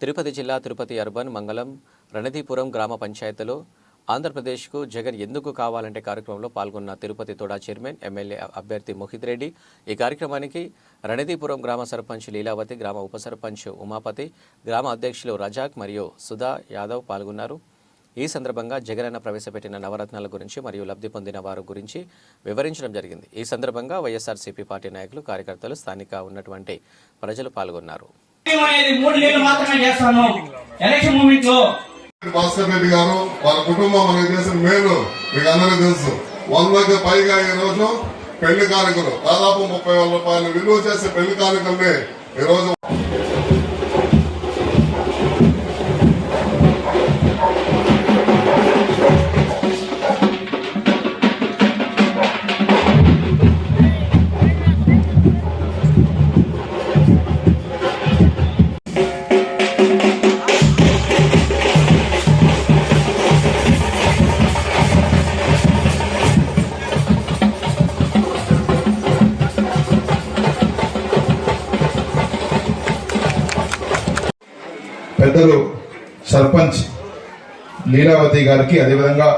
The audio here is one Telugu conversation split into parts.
తిరుపతి జిల్లా తిరుపతి అర్బన్ మంగళం రణదీపురం గ్రామ పంచాయతీలో ఆంధ్రప్రదేశ్కు జగన్ ఎందుకు కావాలంటే కార్యక్రమంలో పాల్గొన్న తిరుపతి తోడా చైర్మన్ ఎమ్మెల్యే అభ్యర్థి మోహిత్ రెడ్డి. ఈ కార్యక్రమానికి రణదీపురం గ్రామ సర్పంచ్ లీలావతి గ్రామ ఉప సర్పంచ్ ఉమాపతి గ్రామ అధ్యక్షులు రజాక్ మరియు సుధా యాదవ్ పాల్గొన్నారు. ఈ సందర్భంగా జగనన్న ప్రవేశపెట్టిన నవరత్నాల గురించి మరియు లబ్ధి పొందిన వారి గురించి వివరించడం జరిగింది. ఈ సందర్భంగా వైఎస్ఆర్సీపీ పార్టీ నాయకులు కార్యకర్తలు స్థానిక ఉన్నటువంటి ప్రజలు పాల్గొన్నారు. అనేది మూడు నెలలు మాత్రమే చేస్తాను. ఎలక్షన్ మూమెంట్లో భాస్కర్ రెడ్డి గారు వాళ్ళ కుటుంబం మనకి చేసిన మేలు మీకు అందరికీ తెలుసు. వందకి పైగా ఈ రోజు పెళ్ళి కానుకలు. దాదాపు ముప్పై వేల రూపాయలు విలువ చేసే పెళ్ళి కానుకల్ని ఈ రోజు పెద్దలు సర్పంచ్ లీలావతి గారికి అదేవిధంగా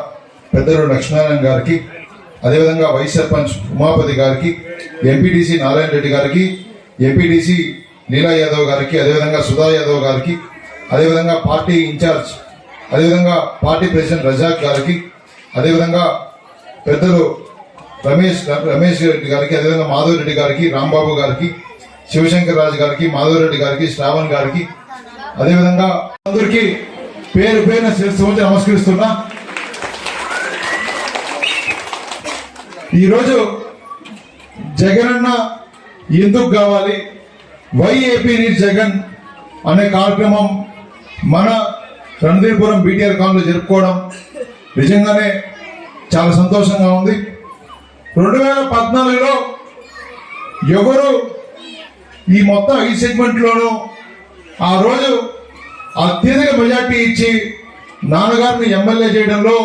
పెద్దలు లక్ష్మీనారాయణ గారికి అదేవిధంగా వైస్ సర్పంచ్ ఉమాపతి గారికి ఎంపీడీసీ నారాయణ రెడ్డి గారికి ఎంపీడీసీ లీలా యాదవ్ గారికి అదేవిధంగా సుధా యాదవ్ గారికి అదేవిధంగా పార్టీ ఇన్ఛార్జ్ అదేవిధంగా పార్టీ ప్రెసిడెంట్ రజాక్ గారికి అదేవిధంగా పెద్దలు రమేష్ రమేష్ రెడ్డి గారికి అదేవిధంగా మాధవ్ రెడ్డి గారికి రాంబాబు గారికి శివశంకర్ రాజు గారికి మాధవ్ రెడ్డి గారికి శ్రావణ్ గారికి అదేవిధంగా అందరికీ పేరు పేరున శిరస్సు నమస్కరిస్తున్నా. ఈరోజు జగనన్న ఎందుకు కావాలి? వైఏపీ జగన్ అనే కార్యక్రమం మన రణధీర్పురం బీటీఆర్ కాలంలో జరుపుకోవడం నిజంగానే చాలా సంతోషంగా ఉంది. రెండు వేల పద్నాలుగులో ఎవరు ఈ మొత్తం ఈ సెగ్మెంట్లోనూ ఆ రోజు అత్యధిక మెజార్టీ ఇచ్చి నాన్నగారిని ఎమ్మెల్యే చేయడంలో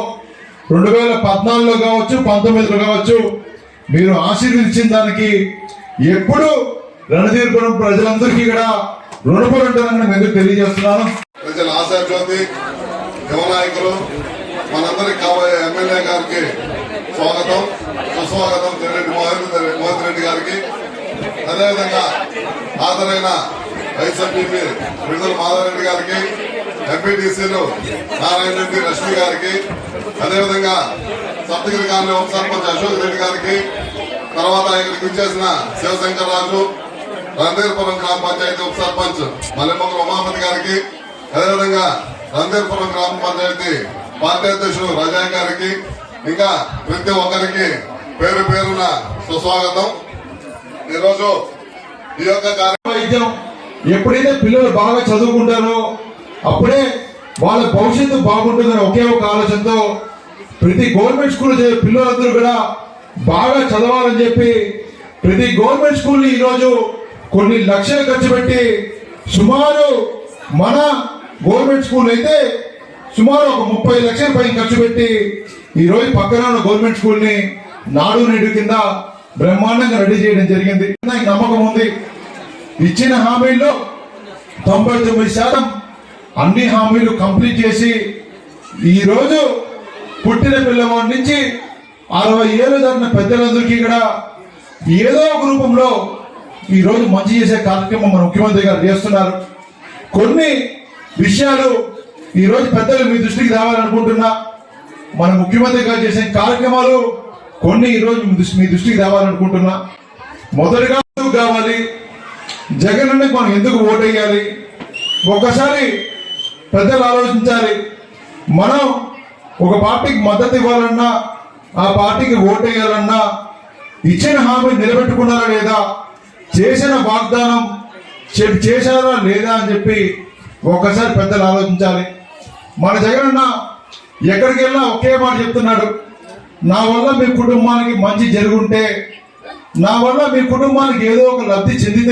రెండు వేల పద్నాలుగులో కావచ్చు పంతొమ్మిదిలో కావచ్చు మీరు ఆశీర్వదించిన దానికి ఎప్పుడు రణధీర్పురం ప్రజలందరికీ కూడా రుణపడి ఉంటానని మీకు తెలియజేస్తున్నాను? ప్రజల ఆశాజ్యోతి యువనాయకులు మనందరికి కాబోయే ఎమ్మెల్యే గారికి స్వాగతం సుస్వాగతం చెరెడ్డి మోహన్ మోహన్ రెడ్డి గారికి. అదేవిధంగా హాజరైన వైఎస్ఆర్టీపీ విడుదల మాధవరెడ్డి గారికి ఎంపీటీసీలు నారాయణ రెడ్డి రష్మి గారికి అదేవిధంగా సప్తగిరి కాలనీ ఉప సర్పంచ్ అశోక్ రెడ్డి గారికి తర్వాత ఇక్కడికి వచ్చేసిన శివశంకర్ రాజు రంధీర్పురం గ్రామ పంచాయతీ ఉప సర్పంచ్ మల్లెమ్మగల ఉమాపతి గారికి అదేవిధంగా రంధీర్పురం గ్రామ పంచాయతీ పార్టీ అధ్యక్షుడు రజా గారికి ఇంకా ప్రతి ఒక్కరికి పేరు పేరున సుస్వాగతం. ఈరోజు ఈ యొక్క కార్యక్రమం ఎప్పుడైతే పిల్లలు బాగా చదువుకుంటారో అప్పుడే వాళ్ళ భవిష్యత్తు బాగుంటుందని ఒకే ఒక ఆలోచనతో ప్రతి గవర్నమెంట్ స్కూల్ పిల్లలందరూ కూడా బాగా చదవాలని చెప్పి ప్రతి గవర్నమెంట్ స్కూల్ ఈరోజు కొన్ని లక్షలు ఖర్చు పెట్టి సుమారు మన గవర్నమెంట్ స్కూల్ అయితే సుమారు ఒక ముప్పై లక్షల పైన ఖర్చు పెట్టి ఈరోజు పక్కన ఉన్న గవర్నమెంట్ స్కూల్ని నాడు నేడు కింద బ్రహ్మాండంగా రెడీ చేయడం జరిగింది. నమ్మకం ఉంది. ఇచ్చిన హామీల్లో తొంభై తొమ్మిది శాతం అన్ని హామీలు కంప్లీట్ చేసి ఈరోజు పుట్టిన పిల్లవాడి నుంచి అరవై ఏళ్ళు దాటిన పెద్దలందరికీ కూడా ఏదో ఒక రూపంలో ఈరోజు మంచి చేసే కార్యక్రమం మన ముఖ్యమంత్రి గారు చేస్తున్నారు. కొన్ని విషయాలు ఈరోజు పెద్దలు మీ దృష్టికి రావాలనుకుంటున్నా. మన ముఖ్యమంత్రి గారు చేసే కార్యక్రమాలు కొన్ని ఈరోజు మీ దృష్టికి రావాలనుకుంటున్నా. మొదటిగా కావాలి. జగన్ అంటే మనం ఎందుకు ఓటేయాలి? ఒక్కసారి పెద్దలు ఆలోచించాలి. మనం ఒక పార్టీకి మద్దతు ఇవ్వాలన్నా ఆ పార్టీకి ఓటేయాలన్నా ఇచ్చిన హామీ నిలబెట్టుకున్నారా లేదా? చేసిన వాగ్దానం చె- చేశారా లేదా అని చెప్పి ఒక్కసారి పెద్దలు ఆలోచించాలి. మన జగనన్న ఎక్కడికి వెళ్ళినా ఒకే మాట చెప్తున్నాడు. నా వల్ల మీ కుటుంబానికి మంచి జరుగుంటే నా వల్ల మీ కుటుంబానికి ఏదో ఒక లబ్ధి చెందితే